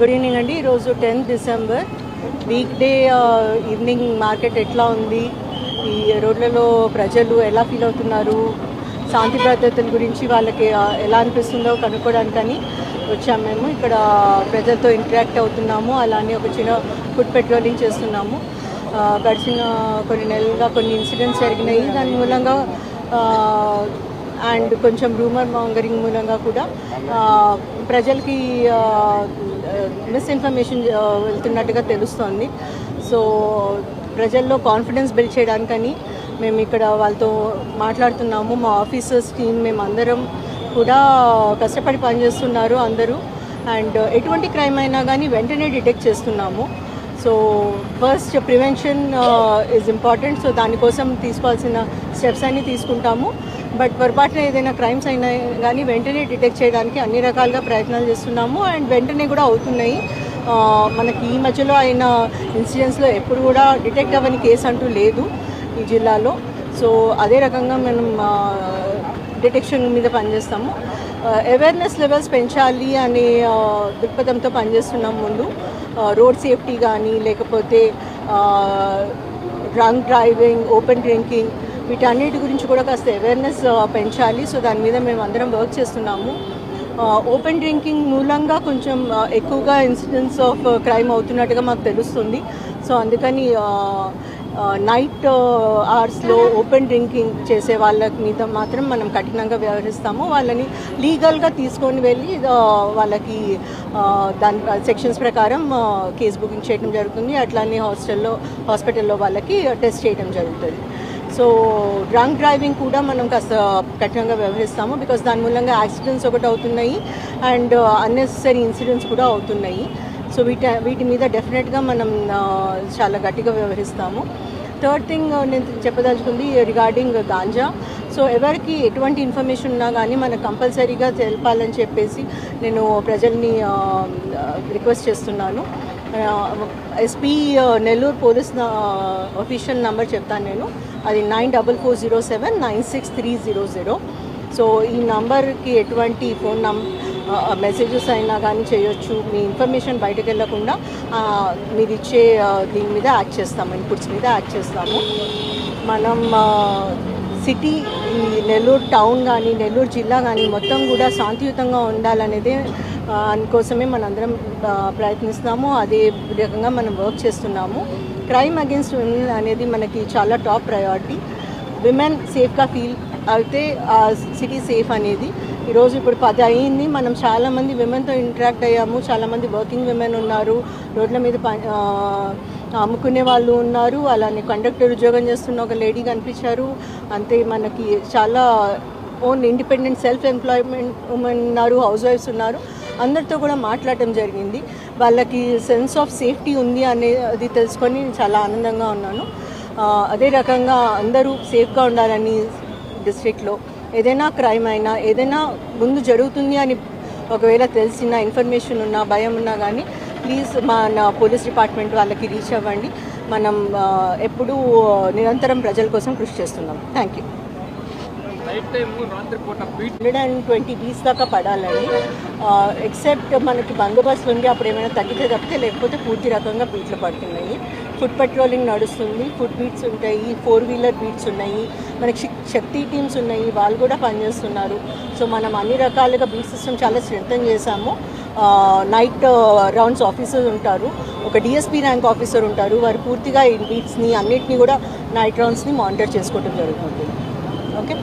Good evening అండి. ఈరోజు tenth December week day evening market ఎట్లా ఉంది? ఈ రోడ్లలో ప్రజలు ఎలా ఫీల్ అవుతున్నారు? శాంతి భద్రతల గురించి వాళ్ళకి uh, ఎలా అనిపిస్తుందో కనుక్కోవడానికని వచ్చాము మేము. ఇక్కడ ప్రజలతో ఇంటరాక్ట్ అవుతున్నాము. అలానే ఒక చిన్న ఫుడ్ పెట్రోలింగ్ చేస్తున్నాము. Uh, గడిచిన కొన్ని నెలలుగా కొన్ని ఇన్సిడెంట్స్ జరిగినాయి. దాని మూలంగా uh, అండ్ కొంచెం రూమర్ మాంగరింగ్ మూలంగా కూడా ప్రజలకి మిస్ఇన్ఫర్మేషన్ uh, వెళ్తున్నట్టుగా తెలుస్తోంది. సో ప్రజల్లో కాన్ఫిడెన్స్ బిల్డ్ చేయడానికని మేము ఇక్కడ వాళ్ళతో మాట్లాడుతున్నాము. మా ఆఫీసర్స్ టీమ్ మేము అందరం కూడా కష్టపడి పనిచేస్తున్నారు అందరూ. అండ్ uh, ఎటువంటి క్రైమ్ అయినా కానీ వెంటనే డిటెక్ట్ చేస్తున్నాము. So first prevention is important so దానికోసం తీసుకోవాల్సిన స్టెప్స్ అన్నీ తీసుకుంటాము. బట్ పొరపాటున ఏదైనా క్రైమ్స్ అయినా కానీ వెంటనే డిటెక్ట్ చేయడానికి అన్ని రకాలుగా ప్రయత్నాలు చేస్తున్నాము. అండ్ వెంటనే కూడా అవుతున్నాయి. మనకి ఈ మధ్యలో అయిన ఇన్సిడెంట్స్లో ఎప్పుడు కూడా డిటెక్ట్ అవ్వని కేసు అంటూ లేదు ఈ జిల్లాలో. సో అదే రకంగా మనం డిటెక్షన్ మీద పనిచేస్తాము. అవేర్నెస్ లెవెల్స్ పెంచాలి అనే దృక్పథంతో పనిచేస్తున్నాం ముందు. రోడ్ సేఫ్టీ కానీ లేకపోతే డ్రంక్ డ్రైవింగ్ ఓపెన్ డ్రింకింగ్ వీటన్నిటి గురించి కూడా కాస్త అవేర్నెస్ పెంచాలి. సో దాని మీద మేము అందరం వర్క్ చేస్తున్నాము. ఓపెన్ డ్రింకింగ్ మూలంగా కొంచెం ఎక్కువగా ఇన్సిడెంట్స్ ఆఫ్ క్రైమ్ అవుతున్నట్టుగా మాకు తెలుస్తుంది. సో అందుకని నైట్ అవర్స్లో ఓపెన్ డ్రింకింగ్ చేసే వాళ్ళ మీద మాత్రం మనం కఠినంగా వ్యవహరిస్తాము. వాళ్ళని లీగల్గా తీసుకొని వెళ్ళి వాళ్ళకి దాని సెక్షన్స్ ప్రకారం కేసు బుకింగ్ చేయడం జరుగుతుంది. అట్లానే హాస్టల్లో హాస్పిటల్లో వాళ్ళకి టెస్ట్ చేయడం జరుగుతుంది. సో డ్రంక్ డ్రైవింగ్ కూడా మనం కాస్త కఠినంగా వ్యవహరిస్తాము బికాస్ దాని మూలంగా యాక్సిడెంట్స్ ఒకటి అవుతున్నాయి అండ్ అన్నెసరీ ఇన్సిడెంట్స్ కూడా అవుతున్నాయి. సో వీటి వీటి మీద డెఫినెట్గా మనం uh, చాలా గట్టిగా వ్యవహరిస్తాము. థర్డ్ థింగ్ uh, నేను చెప్పదలుచుకుంది రిగార్డింగ్ గాంజా సో ఎవరికి ఎటువంటి ఇన్ఫర్మేషన్ ఉన్నా కానీ మనకు కంపల్సరీగా తెలపాలని చెప్పేసి నేను ప్రజల్ని uh, రిక్వెస్ట్ చేస్తున్నాను. SP Nellore police official number చెప్తాను నేను. అది nine double four zero seven nine six three zero zero. So ఈ నంబర్కి ఎటువంటి ఫోన్ నం మెసేజెస్ అయినా కానీ చేయొచ్చు. మీ ఇన్ఫర్మేషన్ బయటకు వెళ్ళకుండా మీరు ఇచ్చే దీని మీద యాడ్ చేస్తాము ఇన్పుట్స్ మీద యాడ్ చేస్తాము. మనం సిటీ ఈ నెల్లూరు టౌన్ కానీ నెల్లూరు జిల్లా కానీ మొత్తం కూడా శాంతియుతంగా ఉండాలనేదే అందుకోసమే మనందరం ప్రయత్నిస్తున్నాము. అదే రకంగా మనం వర్క్ చేస్తున్నాము. క్రైమ్ అగేన్స్ట్ విమెన్ అనేది మనకి చాలా టాప్ ప్రయారిటీ. విమెన్ సేఫ్గా ఫీల్ అయితే సిటీ సేఫ్ అనేది. ఈరోజు ఇప్పుడు పది అయింది. మనం చాలామంది విమెన్తో ఇంటరాక్ట్ అయ్యాము. చాలామంది వర్కింగ్ విమెన్ ఉన్నారు. రోడ్ల మీద అమ్ముకునే వాళ్ళు ఉన్నారు. అలానే కండక్టర్ ఉద్యోగం చేస్తున్న ఒక లేడీ కనిపించారు. అంతే మనకి చాలా own independent self employment women ఉన్నారు. హౌస్ వైఫ్స్ ఉన్నారు. అందరితో కూడా మాట్లాడటం జరిగింది. వాళ్ళకి సెన్స్ ఆఫ్ సేఫ్టీ ఉంది అనేది తెలుసుకొని చాలా ఆనందంగా ఉన్నాను. అదే రకంగా అందరూ సేఫ్గా ఉండాలని డిస్ట్రిక్ట్లో ఏదైనా క్రైమ్ అయినా ఏదైనా ముందు జరుగుతుంది అని ఒకవేళ తెలిసిన ఇన్ఫర్మేషన్ ఉన్నా భయం ఉన్నా కానీ ప్లీజ్ మన పోలీస్ డిపార్ట్మెంట్ వాళ్ళకి రీచ్ అవ్వండి. మనం ఎప్పుడూ నిరంతరం ప్రజల కోసం కృషి చేస్తున్నాం. థ్యాంక్ యూ నైట్ టైం రాత్రిపూట beat hundred and twenty beats దాకా పడాలండి ఎక్సెప్ట్ మనకి బందోబస్తు ఉంది అప్పుడు ఏమైనా తగ్గితే తప్పితే లేకపోతే పూర్తి రకంగా బీట్లు పడుతున్నాయి. ఫుడ్ పెట్రోలింగ్ నడుస్తుంది ఫుడ్ బీట్స్ ఉంటాయి ఫోర్ వీలర్ బీట్స్ ఉన్నాయి మనకి శక్తి టీమ్స్ ఉన్నాయి వాళ్ళు కూడా పనిచేస్తున్నారు. సో మనం అన్ని రకాలుగా బీట్ సిస్టమ్ చాలా స్ట్రెంగ్ చేశాము. నైట్ రౌండ్స్ ఆఫీసర్స్ ఉంటారు. ఒక డిఎస్పీ ర్యాంక్ ఆఫీసర్ ఉంటారు. వారు పూర్తిగా ఈ బీట్స్ని అన్నిటినీ కూడా నైట్ రౌండ్స్ని మానిటర్ చేసుకోవడం జరుగుతుంది. ఓకే